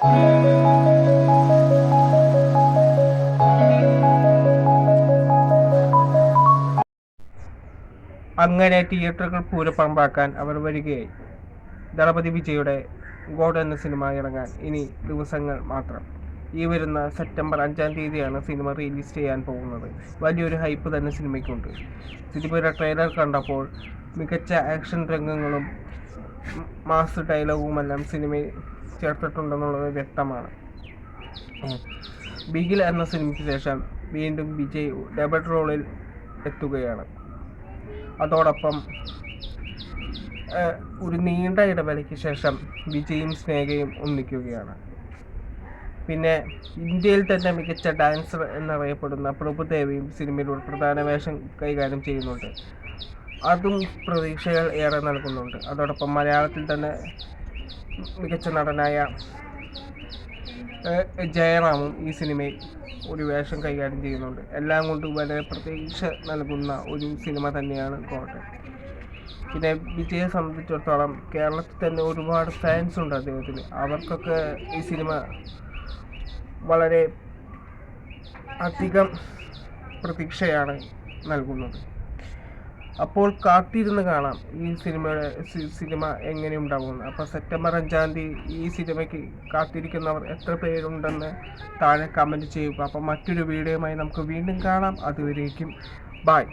അങ്ങനെ തിയേറ്ററുകൾ പൂരപ്പറമ്പാക്കാൻ അവർ വരികയായി. ദളപതി വിജയുടെ ഗോഡ് എന്ന സിനിമ ഇറങ്ങാൻ ഇനി ദിവസങ്ങൾ മാത്രം. ഈ വരുന്ന സെപ്റ്റംബർ അഞ്ചാം തീയതിയാണ് സിനിമ റിലീസ് ചെയ്യാൻ പോകുന്നത്. വലിയൊരു ഹൈപ്പ് തന്നെ സിനിമയ്ക്കുണ്ട്. സിനിമയുടെ ട്രെയിലർ കണ്ടപ്പോൾ മികച്ച ആക്ഷൻ രംഗങ്ങളും മാസ് ഡയലോഗുമെല്ലാം സിനിമയിൽ ചേർത്തിട്ടുണ്ടെന്നുള്ളത് വ്യക്തമാണ്. ബിഗിൽ എന്ന സിനിമയ്ക്ക് ശേഷം വീണ്ടും വിജയ് ഡബിൾ റോളിൽ എത്തുകയാണ്. അതോടൊപ്പം ഒരു നീണ്ട ഇടവേളയ്ക്ക് ശേഷം വിജയും സ്നേഹയും ഒന്നിക്കുകയാണ്. പിന്നെ ഇന്ത്യയിൽ തന്നെ മികച്ച ഡാൻസർ എന്നറിയപ്പെടുന്ന പ്രഭുദേവയും സിനിമയിൽ ഒരു പ്രധാന വേഷം കൈകാര്യം ചെയ്യുന്നുണ്ട്. അതും പ്രതീക്ഷകൾ ഏറെ നൽകുന്നുണ്ട്. അതോടൊപ്പം മലയാളത്തിൽ തന്നെ മികച്ച നടനായ ജയറാമും ഈ സിനിമയിൽ ഒരു വേഷം കൈകാര്യം ചെയ്യുന്നുണ്ട്. എല്ലാം കൊണ്ടും വളരെ പ്രതീക്ഷ നൽകുന്ന ഒരു സിനിമ തന്നെയാണ് കോട്ടയം പിന്നെ വിജയെ സംബന്ധിച്ചിടത്തോളം കേരളത്തിൽ തന്നെ ഒരുപാട് ഫാൻസ് ഉണ്ട് അദ്ദേഹത്തിന്. അവർക്കൊക്കെ ഈ സിനിമ വളരെ അധികം പ്രതീക്ഷയാണ് നൽകുന്നത്. അപ്പോൾ കാത്തിരുന്ന് കാണാം ഈ സിനിമയുടെ സിനിമ എങ്ങനെ ഉണ്ടാകുമെന്ന് അപ്പോൾ സെപ്റ്റംബർ അഞ്ചാം തീയതി ഈ സിനിമയ്ക്ക് കാത്തിരിക്കുന്നവർ എത്ര പേരുണ്ടെന്ന് താഴെ കമന്റ് ചെയ്യുക. അപ്പോൾ മറ്റൊരു വീഡിയോയുമായി നമുക്ക് വീണ്ടും കാണാം. അതുവരേക്കും ബായ്